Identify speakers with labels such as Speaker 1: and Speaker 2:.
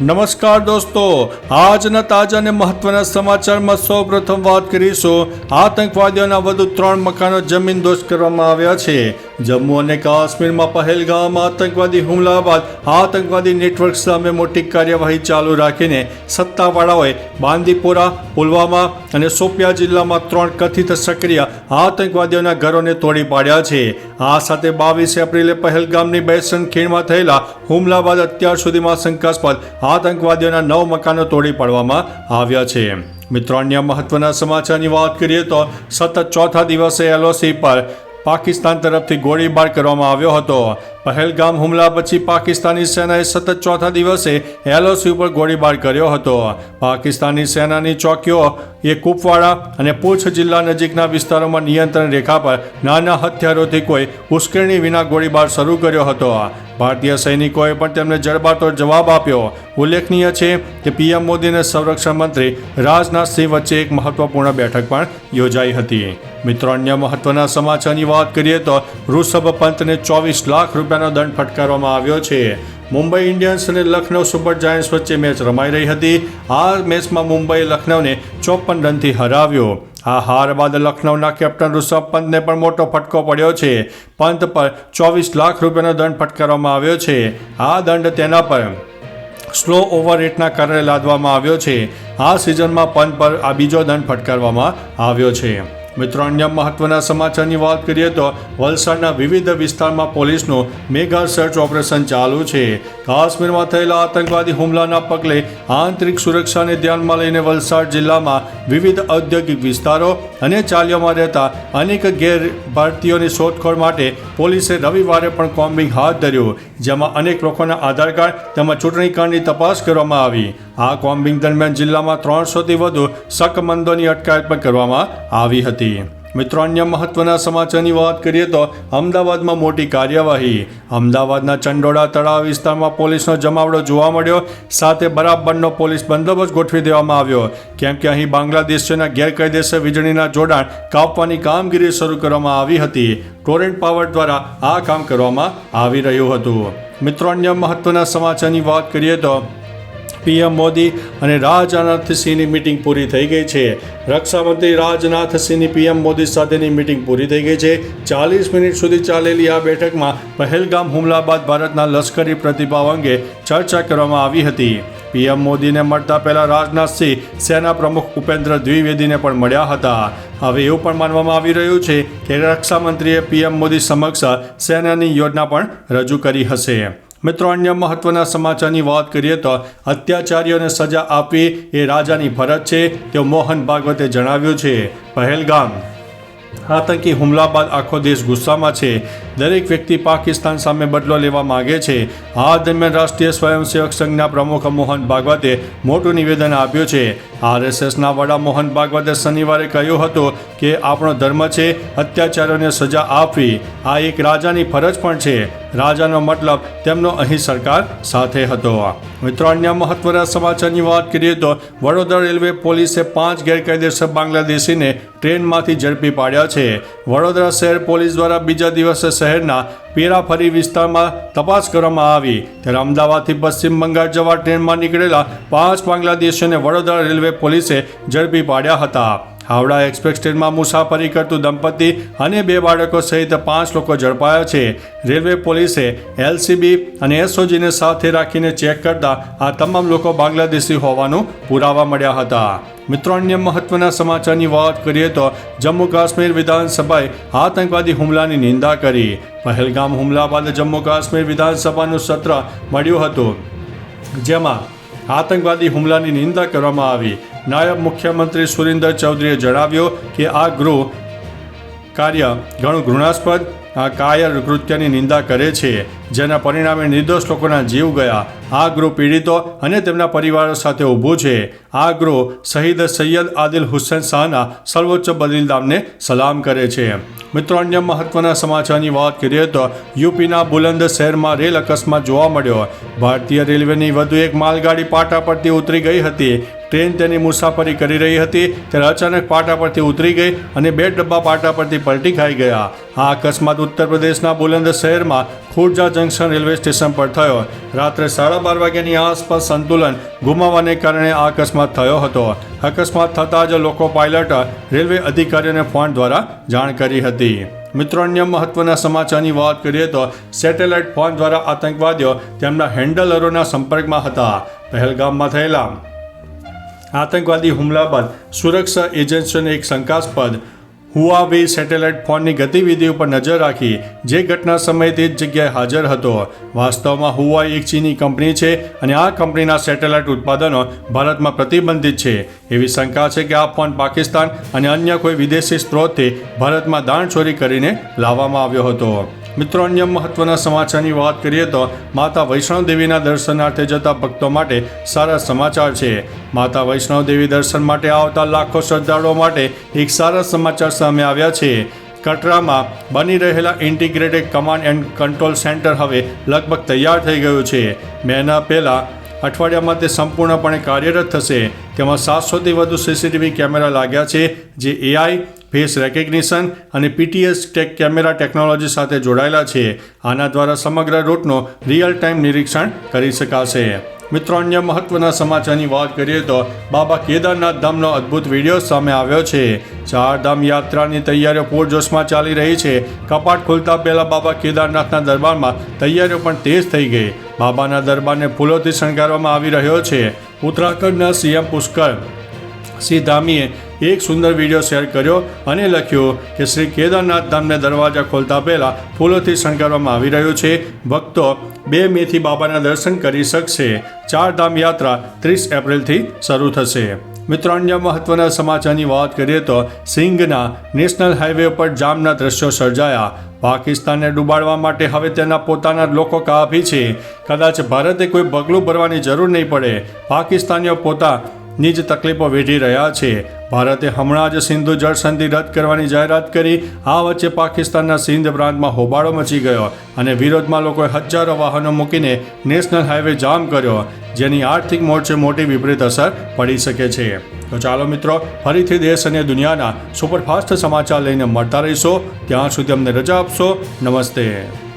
Speaker 1: નમસ્કાર દોસ્તો, આજના તાજા અને મહત્વના સમાચારમાં સૌ પ્રથમ વાત કરીશું. આતંકવાદીઓના વધુ ત્રણ મકાનો જમીન દોષ કરવામાં આવ્યા છે. જમ્મુ અને કાશ્મીરમાં પહેલગામમાં આતંકવાદી હુમલા બાદ આતંકવાદી નેટવર્ક સામે મોટી કાર્યવાહી ચાલુ રાખીને સત્તાવાળાઓએ બાંદીપોરા, પુલવામા અને સોપિયા જિલ્લામાં ત્રણ કથિત સક્રિય આતંકવાદીઓના ઘરોને તોડી પાડ્યા છે. આ સાથે બાવીસ એપ્રિલે પહેલગામની બેસન ખીણમાં થયેલા હુમલા બાદ અત્યાર સુધીમાં શંકાસ્પદ આતંકવાદીઓના નવ મકાનો તોડી પાડવામાં આવ્યા છે. મિત્રો, અન્ય મહત્વના સમાચારની વાત કરીએ તો સતત ચોથા દિવસે એલઓસી પર પાકિસ્તાન તરફથી ગોળીબાર કરવામાં આવ્યો હતો. પહેલગામ હુમલા પછી પાકિસ્તાની સેનાએ સતત ચોથા દિવસે એલઓસી ઉપર ગોળીબાર કર્યો હતો. પાકિસ્તાની સેનાની ચોકીઓ, એ કુપવાડા અને પૂંછ જિલ્લા નજીકના વિસ્તારોમાં નિયંત્રણ રેખા પર નાના હથિયારોથી કોઈ ઉશ્કેરણી વિના ગોળીબાર શરૂ કર્યો હતો. ભારતીય સૈનિકોએ પણ તેમને જડબાતોડ જવાબ આપ્યો. ઉલ્લેખનીય છે કે પીએમ મોદી અને સંરક્ષણ મંત્રી રાજનાથ સિંહ વચ્ચે એક મહત્વપૂર્ણ બેઠક પણ યોજાઈ હતી. મિત્રો, અન્ય મહત્વના સમાચારની વાત કરીએ તો ઋષભ પંતને ચોવીસ લાખ રૂપિયાનો દંડ ફટકારવામાં આવ્યો છે. મુંબઈ ઇન્ડિયન્સ અને લખનૌ સુપર જાયન્ટ્સ વચ્ચે મેચ રમાઈ રહી હતી. આ મેચમાં મુંબઈએ લખનૌને ચોપન રનથી હરાવ્યો. આ હાર બાદ લખનૌના કેપ્ટન ઋષભ પંતને પણ મોટો ફટકો પડ્યો છે. પંત પર ચોવીસ લાખ રૂપિયાનો દંડ ફટકારવામાં આવ્યો છે. આ દંડ તેના પર સ્લો ઓવર રેટના કારણે લાદવામાં આવ્યો છે. આ સિઝનમાં પંત પર આ બીજો દંડ ફટકારવામાં આવ્યો છે. મિત્રો, અન્ય મહત્વના સમાચારની વાત કરીએ તો વલસાડના વિવિધ વિસ્તારમાં પોલીસનું મેગા સર્ચ ઓપરેશન ચાલુ છે. કાશ્મીરમાં થયેલા આતંકવાદી હુમલાના પગલે આંતરિક સુરક્ષાને ધ્યાનમાં લઈને વલસાડ જિલ્લામાં વિવિધ ઔદ્યોગિક વિસ્તારો અને ચાલીઓમાં રહેતા અનેક ગેર ભારતીયોની શોધખોળ માટે પોલીસે રવિવારે પણ કોમ્બિંગ હાથ ધર્યું, જેમાં અનેક લોકોના આધાર કાર્ડ તેમજ ચૂંટણી કાર્ડની તપાસ કરવામાં આવી. આ કોમ્બિંગ દરમિયાન જિલ્લામાં ત્રણસોથી વધુ શકમંદોની અટકાયત પણ કરવામાં આવી હતી. મિત્રો, અન્ય મહત્વના સમાચારની વાત કરીએ તો અમદાવાદમાં મોટી કાર્યવાહી. અમદાવાદના ચંડોળા તળાવ વિસ્તારમાં પોલીસનો જમાવડો જોવા મળ્યો. સાથે બરાબરનો પોલીસ બંદોબસ્ત ગોઠવી દેવામાં આવ્યો. કેમ કે અહીં બાંગ્લાદેશના ગેરકાયદેસર વીજળીના જોડાણ કાપવાની કામગીરી શરૂ કરવામાં આવી હતી. ટોરેન્ટ પાવર દ્વારા આ કામ કરવામાં આવી રહ્યું હતું. મિત્રો, અન્ય મહત્વના સમાચારની વાત કરીએ તો પીએમ મોદી અને રાજનાથસિંહની મિટિંગ પૂરી થઈ ગઈ છે. રક્ષામંત્રી રાજનાથ સિંહની પીએમ મોદી સાથેની મિટિંગ પૂરી થઈ ગઈ છે. ચાલીસ મિનિટ સુધી ચાલેલી આ બેઠકમાં પહેલગામ હુમલા બાદ ભારતના લશ્કરી પ્રતિભાવ અંગે ચર્ચા કરવામાં આવી હતી. પીએમ મોદીને મળતા પહેલા રાજનાથસિંહ સેના પ્રમુખ ઉપેન્દ્ર દ્વિવેદીને પણ મળ્યા હતા. હવે એવું પણ માનવામાં આવી રહ્યું છે કે રક્ષામંત્રીએ પીએમ મોદી સમક્ષ સેનાની યોજના પણ રજૂ કરી હશે. મિત્રો, અન્ય મહત્વના સમાચારની વાત કરીએ તો અત્યાચારીઓને સજા આપવી એ રાજાની ફરજ છે, તેવું મોહન ભાગવતે જણાવ્યું છે. પહેલગામ. આતંકી હુમલા બાદ આખો દેશ ગુસ્સામાં છે. દરેક વ્યક્તિ પાકિસ્તાન સામે બદલો લેવા માંગે છે. આ દરમિયાન રાષ્ટ્રીય સ્વયંસેવક સંઘના પ્રમુખ મોહન ભાગવતે મોટું નિવેદન આપ્યું છે. આરએસએસના વડા મોહન ભાગવતે શનિવારે કહ્યું હતું કે, આપણો ધર્મ છે, અત્યાચારોને સજા આપવી. આ એક રાજાની ફરજ પણ છે. રાજાનો મતલબ તેમનો અહીં સરકાર સાથે હતો. મિત્રો, અન્ય મહત્વના સમાચારની વાત કરીએ તો, વડોદરા રેલવે પોલીસે પાંચ ગેરકાયદેસર બાંગ્લાદેશીને ટ્રેનમાંથી ઝડપી પાડ્યા છે. વડોદરા શહેર પોલીસ દ્વારા બીજા દિવસે શહેરના પેરાફરી વિસ્તારમાં તપાસ કરવામાં આવી. ત્યારે અમદાવાદથી પશ્ચિમ બંગાળ જવા ટ્રેનમાં નીકળેલા પાંચ બાંગ્લાદેશીઓને વડોદરા રેલવે પોલીસે ઝડપી પાડ્યા હતા. હાવડા એક્સપ્રેસ ટ્રેનમાં મુસાફરી કરતું દંપતી અને બે બાળકો સહિત પાંચ લોકો ઝડપાયા છે. રેલવે પોલીસે એલસીબી અને એસઓજીને સાથે રાખીને ચેક કરતા આ તમામ લોકો બાંગ્લાદેશી હોવાનું પુરાવા મળ્યા હતા. મિત્રો, અન્ય મહત્વના સમાચારની વાત કરીએ તો જમ્મુ કાશ્મીર વિધાનસભાએ આતંકવાદી હુમલાની નિંદા કરી. પહેલગામ હુમલા બાદ જમ્મુ કાશ્મીર વિધાનસભાનું સત્ર મળ્યું હતું, જેમાં આતંકવાદી હુમલાની નિંદા કરવામાં આવી. નાયબ મુખ્યમંત્રી સુરેન્દ્ર ચૌધરીએ જણાવ્યું કે આ ગૃહ કાર્ય ઘણું ઘૃણાસ્પદ, આ કાયર કૃત્યની નિંદા કરે છે, જેના પરિણામે નિર્દોષ લોકોના જીવ ગયા. આ ગૃહ પીડિતો અને તેમના પરિવારો સાથે ઊભું છે. આ ગૃહ શહીદ સૈયદ આદિલ હુસેન શાહના સર્વોચ્ચ બલિદાનને સલામ કરે છે. મિત્રો, અન્ય મહત્વના સમાચારની વાત કરીએ તો યુપીના બુલંદ શહેરમાં રેલ અકસ્માત જોવા મળ્યો. ભારતીય રેલવેની વધુ એક માલગાડી પાટા પરથી ઉતરી ગઈ હતી. ટ્રેન તેની મુસાફરી કરી રહી હતી, ત્યારે અચાનક પાટા પરથી ઉતરી ગઈ અને બે ડબ્બા પાટા પરથી પલટી ખાઈ ગયા. આ અકસ્માત ઉત્તર પ્રદેશના બુલંદ શહેરમાં ખુર્જા જંકશન રેલવે સ્ટેશન પર થયો. રાત્રે સાડા બાર વાગ્યાની આસપાસ સંતુલન ગુમાવવાને કારણે આ અકસ્માત થયો હતો. અકસ્માત થતાં જ લોકો પાયલટ રેલવે અધિકારીઓને ફોન દ્વારા જાણ કરી હતી. મિત્રો, અન્ય મહત્વના સમાચારની વાત કરીએ તો સેટેલાઇટ ફોન દ્વારા આતંકવાદીઓ તેમના હેન્ડલરોના સંપર્કમાં હતા. પહેલગામમાં થયેલા આતંકવાદી હુમલા બાદ સુરક્ષા એજન્સીઓને એક શંકાસ્પદ હુઆવે સેટેલાઇટ ફોનની ગતિવિધિ ઉપર નજર રાખી જે ઘટના સમયે તે જ જગ્યાએ હાજર હતો. વાસ્તવમાં હુઆઈ એક ચીની કંપની છે અને આ કંપનીના સેટેલાઇટ ઉત્પાદનો ભારતમાં પ્રતિબંધિત છે. એવી શંકા છે કે આ ફોન પાકિસ્તાન અને અન્ય કોઈ વિદેશી સ્ત્રોતથી ભારતમાં દાણચોરી કરીને લાવવામાં આવ્યો હતો. મિત્રો, અન્ય મહત્વના સમાચારની વાત કરીએ તો માતા વૈષ્ણવ દેવીના દર્શનાર્થે જતા ભક્તો માટે સારા સમાચાર છે. માતા વૈષ્ણવ દેવી દર્શન માટે આવતા લાખો શ્રદ્ધાળુઓ માટે એક સારા સમાચાર સામે આવ્યા છે. કટરામાં બની રહેલા integrated command and control centre હવે લગભગ તૈયાર થઈ ગયું છે. મહિના પહેલાં અઠવાડિયામાં તે સંપૂર્ણપણે કાર્યરત થશે. તેમાં સાતસોથી વધુ સીસીટીવી કેમેરા લાગ્યા છે, જે એઆઈ ફેસ રેકગ્નિશન અને પીટીએસ ટેક કેમેરા ટેકનોલોજી સાથે જોડાયેલા છે. આના દ્વારા સમગ્ર રૂટનું રિયલ ટાઈમ નિરીક્ષણ કરી શકાશે. મિત્રો, અન્ય મહત્વના સમાચારની વાત કરીએ તો બાબા કેદારનાથ ધામનો અદ્ભુત વીડિયો સામે આવ્યો છે. ચાર ધામ યાત્રાની તૈયારીઓ પૂરજોશમાં ચાલી રહી છે. કપાટ ખુલતા પહેલા બાબા કેદારનાથના દરબારમાં તૈયારીઓ પણ તેજ થઈ ગઈ. બાબાના દરબારને ફૂલોથી શણગારવામાં આવી રહ્યો છે. ઉત્તરાખંડના સીએમ પુષ્કર સિંહ ધામીએ એક સુંદર વીડિયો શેર કર્યો અને લખ્યું કે શ્રી કેદારનાથ ધામને દરવાજા ખોલતા પહેલા ફૂલોથી શણગારવામાં આવી રહ્યું છે. ભક્તો બે મેથી બાબાના દર્શન કરી શકશે. ચાર ધામ યાત્રા ત્રીસ એપ્રિલથી શરૂ થશે. મિત્રો, અન્ય મહત્વના સમાચારની વાત કરીએ તો સિંઘના નેશનલ હાઈવે પર જામના દ્રશ્યો સર્જાયા. પાકિસ્તાનને ડૂબાડવા માટે હવે તેના પોતાના લોકો કાપી છે. કદાચ ભારતે કોઈ પગલું ભરવાની જરૂર નહીં પડે. પાકિસ્તાનીઓ પોતાની જ તકલીફો વેઠી રહ્યા છે. ભારતે હમણાં જ સિંધુ જળ સંધિ રદ કરવાની જાહેરાત કરી. આ વચ્ચે પાકિસ્તાનના સિંધ પ્રાંતમાં હોબાળો મચી ગયો અને વિરોધમાં લોકોએ હજારો વાહનો મૂકીને નેશનલ હાઈવે જામ કર્યો, જેની આર્થિક મોરચે મોટી વિપરીત અસર પડી શકે છે. તો ચાલો મિત્રો, ફરીથી દેશ અને દુનિયાના સુપરફાસ્ટ સમાચાર લઈને મળતા રહીશો. ત્યાં સુધી અમને રજા આપશો. નમસ્તે.